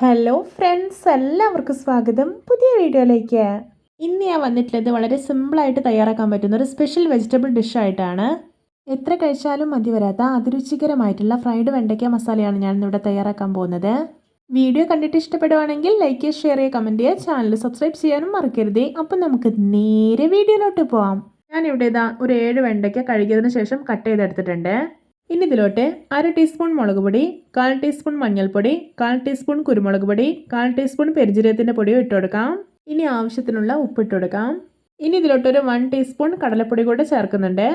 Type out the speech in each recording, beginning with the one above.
Hello friends എല്ലാവർക്കും സ്വാഗതം. പുതിയ വീഡിയോയിലേക്ക്. ഇന്ന് ഞാൻ വന്നിട്ടുള്ളത് വളരെ സിമ്പിളായിട്ട് തയ്യാറാക്കാൻ പറ്റുന്ന ഒരു സ്പെഷ്യൽ വെജിറ്റബിൾ ഡിഷായിട്ടാണ് എത്ര കഴിച്ചാലും മതി വരാത്ത അതിരുചികരമായിട്ടുള്ള ഫ്രൈഡ് വെണ്ടയ്ക്ക മസാലയാണ് ഞാൻ ഇവിടെ തയ്യാറാക്കാൻ പോകുന്നത്. വീഡിയോ കണ്ടിട്ട് ഇഷ്ടപ്പെടുവാണെങ്കിൽ ലൈക്ക് ചെയ്യുക ഷെയർ ചെയ്യുക കമന്റ് ചെയ്യുക ചാനൽ സബ്സ്ക്രൈബ് ചെയ്യാനും മറക്കരുതേ. അപ്പം നമുക്ക് നേരെ വീഡിയോയിലോട്ട് പോവാം. ഞാനിവിടെ ഇതാ ഒരു ഏഴ് വെണ്ടയ്ക്ക കഴുകിയതിന് ശേഷം കട്ട് ചെയ്തെടുത്തിട്ടുണ്ട്. ഇനി ഇതിലോട്ട് അര ടീസ്പൂൺ മുളക് പൊടി കാൽ ടീസ്പൂൺ മഞ്ഞൾപ്പൊടി കാൽ ടീസ്പൂൺ കുരുമുളക് പൊടി കാൽ ടീസ്പൂൺ പെരിജീരകത്തിന്റെ പൊടിയും ഇട്ട് കൊടുക്കാം. ഇനി ആവശ്യത്തിനുള്ള ഉപ്പ് ഇട്ട് കൊടുക്കാം. ഇനി ഇതിലോട്ടൊരു വൺ ടീസ്പൂൺ കടലപ്പൊടി കൂടെ ചേർക്കുന്നുണ്ട്.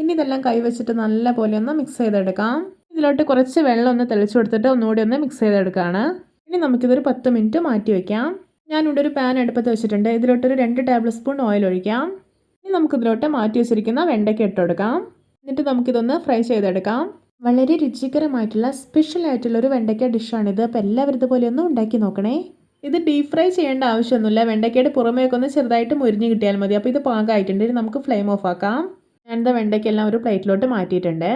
ഇനി ഇതെല്ലാം കൈവച്ചിട്ട് നല്ല പോലെ ഒന്ന് മിക്സ് ചെയ്തെടുക്കാം. ഇതിലോട്ട് കുറച്ച് വെള്ളം ഒന്ന് തെളിച്ചു കൊടുത്തിട്ട് ഒന്നുകൂടി ഒന്ന് മിക്സ് ചെയ്തെടുക്കുകയാണ് ഇനി നമുക്കിതൊരു പത്ത് മിനിറ്റ് മാറ്റി വയ്ക്കാം ഞാനിവിടെ ഒരു പാൻ അടുപ്പത്ത് വെച്ചിട്ടുണ്ട്. ഇതിലോട്ടൊരു രണ്ട് ടേബിൾ സ്പൂൺ ഓയിൽ ഒഴിക്കാം. ഇനി നമുക്കിതിലോട്ട് മാറ്റി വെച്ചിരിക്കുന്ന വെണ്ടയ്ക്ക ഇട്ട് കൊടുക്കാം. എന്നിട്ട് നമുക്കിതൊന്ന് ഫ്രൈ ചെയ്തെടുക്കാം. വളരെ രുചികരമായിട്ടുള്ള സ്പെഷ്യൽ ആയിട്ടുള്ള ഒരു വെണ്ടയ്ക്ക ഡിഷാണിത് അപ്പോൾ എല്ലാവരും ഇതുപോലെ ഒന്ന് ഉണ്ടാക്കി നോക്കണേ. ഇത് ഡീപ് ഫ്രൈ ചെയ്യേണ്ട ആവശ്യമൊന്നുമില്ല. വെണ്ടയ്ക്കയുടെ പുറമേയൊക്കെ ഒന്ന് ചെറുതായിട്ട് മുരിഞ്ഞ് കിട്ടിയാൽ മതി. അപ്പോൾ ഇത് പാകമായിട്ടുണ്ട് നമുക്ക് ഫ്ലെയിം ഓഫ് ആക്കാം. ഞാൻ ഞാനിത് വെണ്ടയ്ക്കെല്ലാം ഒരു പ്ലേറ്റിലോട്ട് മാറ്റിയിട്ടുണ്ട്.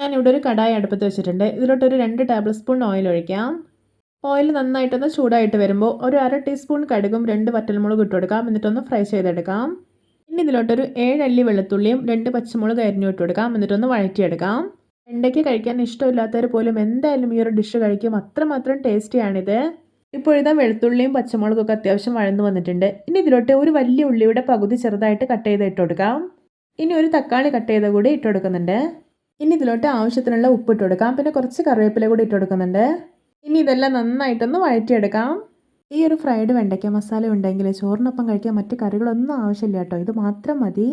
ഞാനിവിടെ ഒരു കടായി അടുപ്പത്ത് വെച്ചിട്ടുണ്ട്. ഇതിലോട്ടൊരു രണ്ട് ടേബിൾ സ്പൂൺ ഓയിൽ ഒഴിക്കാം ഓയിൽ നന്നായിട്ടൊന്ന് ചൂടായിട്ട് വരുമ്പോൾ ഒരു അര ടീസ്പൂൺ കടുകും രണ്ട് വറ്റൽമുളകും ഇട്ട് കൊടുക്കാം. എന്നിട്ടൊന്ന് ഫ്രൈ ചെയ്തെടുക്കാം. ഇനി ഇതിലോട്ടൊരു ഏഴല്ലി വെളുത്തുള്ളിയും രണ്ട് പച്ചമുളക് അരിഞ്ഞു ഇട്ട് കൊടുക്കാം. എന്നിട്ടൊന്ന് വഴറ്റിയെടുക്കാം. വെണ്ടയ്ക്ക് കഴിക്കാൻ ഇഷ്ടമില്ലാത്തവർ പോലും എന്തായാലും ഈ ഒരു ഡിഷ് കഴിക്കും. അത്രമാത്രം ടേസ്റ്റിയാണിത് ഇപ്പോഴിതാ വെളുത്തുള്ളിയും പച്ചമുളകൊക്കെ അത്യാവശ്യം വഴന്നു വന്നിട്ടുണ്ട്. ഇനി ഇതിലോട്ട് ഒരു വലിയ ഉള്ളിയുടെ പകുതി ചെറുതായിട്ട് കട്ട് ചെയ്ത് ഇട്ട് കൊടുക്കാം. ഇനി ഒരു തക്കാളി കട്ട് ചെയ്ത കൂടി ഇട്ട് കൊടുക്കുന്നുണ്ട്. ഇനി ഇതിലോട്ട് ആവശ്യത്തിനുള്ള ഉപ്പ് ഇട്ട് കൊടുക്കാം. പിന്നെ കുറച്ച് കറിവേപ്പില കൂടി ഇട്ട് കൊടുക്കുന്നുണ്ട്. ഇനി ഇതെല്ലാം നന്നായിട്ടൊന്ന് വഴറ്റിയെടുക്കാം. ഈ ഒരു ഫ്രൈഡ് വെണ്ടയ്ക്ക മസാല ഉണ്ടെങ്കിൽ ചോറിനൊപ്പം കഴിക്കാൻ മറ്റു കറികളൊന്നും ആവശ്യമില്ല കേട്ടോ ഇത് മാത്രം മതി.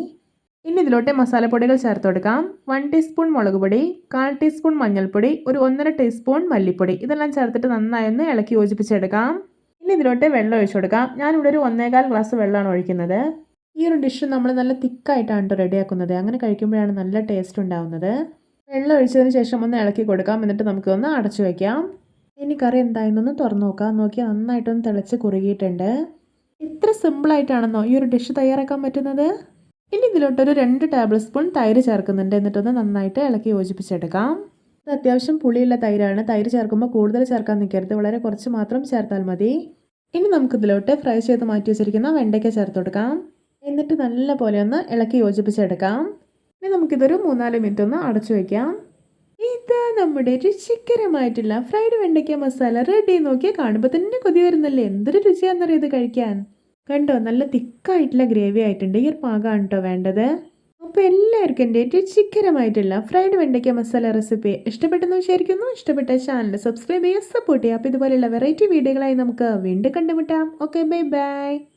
ഇനി ഇതിലോട്ട് മസാലപ്പൊടികൾ ചേർത്ത് കൊടുക്കാം. വൺ ടീസ്പൂൺ മുളക് പൊടി കാൽ ടീസ്പൂൺ മഞ്ഞൾപ്പൊടി ഒരു ഒന്നര ടീസ്പൂൺ മല്ലിപ്പൊടി. ഇതെല്ലാം ചേർത്തിട്ട് നന്നായി ഒന്ന് ഇളക്കി യോജിപ്പിച്ചെടുക്കാം. ഇനി ഇതിലോട്ട് വെള്ളം ഒഴിച്ചു കൊടുക്കാം. ഞാനിവിടെ ഒരു ഒന്നേകാൽ ഗ്ലാസ് വെള്ളമാണ് ഒഴിക്കുന്നത്. ഈ ഒരു ഡിഷ് നമ്മൾ നല്ല തിക്കായിട്ടാണ് കേട്ടോ റെഡിയാക്കുന്നത്. അങ്ങനെ കഴിക്കുമ്പോഴാണ് നല്ല ടേസ്റ്റ് ഉണ്ടാവുന്നത്. വെള്ളം ഒഴിച്ചതിന് ശേഷം ഒന്ന് ഇളക്കി കൊടുക്കാം. എന്നിട്ട് നമുക്കൊന്ന് അടച്ചു വയ്ക്കാം ഇനി കറി എന്തായെന്നൊന്ന് തുറന്നു നോക്കാം. നോക്കിയാൽ നന്നായിട്ടൊന്ന് തിളച്ച് കുറുകിയിട്ടുണ്ട്. ഇത്ര സിമ്പിളായിട്ടാണെന്നോ. ഈ ഒരു ഡിഷ് തയ്യാറാക്കാൻ പറ്റുന്നത്? ഇനി ഇതിലോട്ടൊരു രണ്ട് ടേബിൾ സ്പൂൺ തൈര് ചേർക്കുന്നുണ്ട്. എന്നിട്ടൊന്ന് നന്നായിട്ട് ഇളക്കി യോജിപ്പിച്ചെടുക്കാം. ഇത് അത്യാവശ്യം പുളിയുള്ള തൈരാണ്. തൈര് ചേർക്കുമ്പോൾ കൂടുതൽ ചേർക്കാൻ നിൽക്കരുത്. വളരെ കുറച്ച് മാത്രം ചേർത്താൽ മതി. ഇനി നമുക്കിതിലോട്ട് ഫ്രൈ ചെയ്ത് മാറ്റി വെച്ചിരിക്കുന്ന വെണ്ടയ്ക്ക ചേർത്ത് കൊടുക്കാം. എന്നിട്ട് നല്ല പോലെ ഒന്ന് ഇളക്കി യോജിപ്പിച്ചെടുക്കാം. ഇനി നമുക്കിതൊരു മൂന്നാൽ മിനിറ്റ് ഒന്ന് അടച്ചു വയ്ക്കാം. ഇത് നമ്മുടെ രുചികരമായിട്ടുള്ള ഫ്രൈഡ് വെണ്ടയ്ക്ക മസാല റെഡി നോക്കിയാൽ കാണുമ്പോൾ തന്നെ കൊതി വരുന്നല്ലേ? എന്തൊരു രുചിയാണെന്നറിയോ ഇത് കഴിക്കാൻ? കണ്ടോ നല്ല തിക്കായിട്ടുള്ള ഗ്രേവി ആയിട്ടുണ്ട്. ഈ ഒരു പാകമാണ് കേട്ടോ വേണ്ടത്. അപ്പോൾ എല്ലാവർക്കും എന്റെ രുചികരമായിട്ടുള്ള ഫ്രൈഡ് വെണ്ടയ്ക്ക മസാല റെസിപ്പി ഇഷ്ടപ്പെട്ടെന്ന് വിചാരിക്കുന്നു. ഇഷ്ടപ്പെട്ട ചാനൽ സബ്സ്ക്രൈബ് ചെയ്യുക സപ്പോർട്ട് ചെയ്യുക. അപ്പോൾ ഇതുപോലെയുള്ള വെറൈറ്റി വീഡിയോകളായി നമുക്ക് വീണ്ടും കണ്ടുമുട്ടാം. Okay bye bye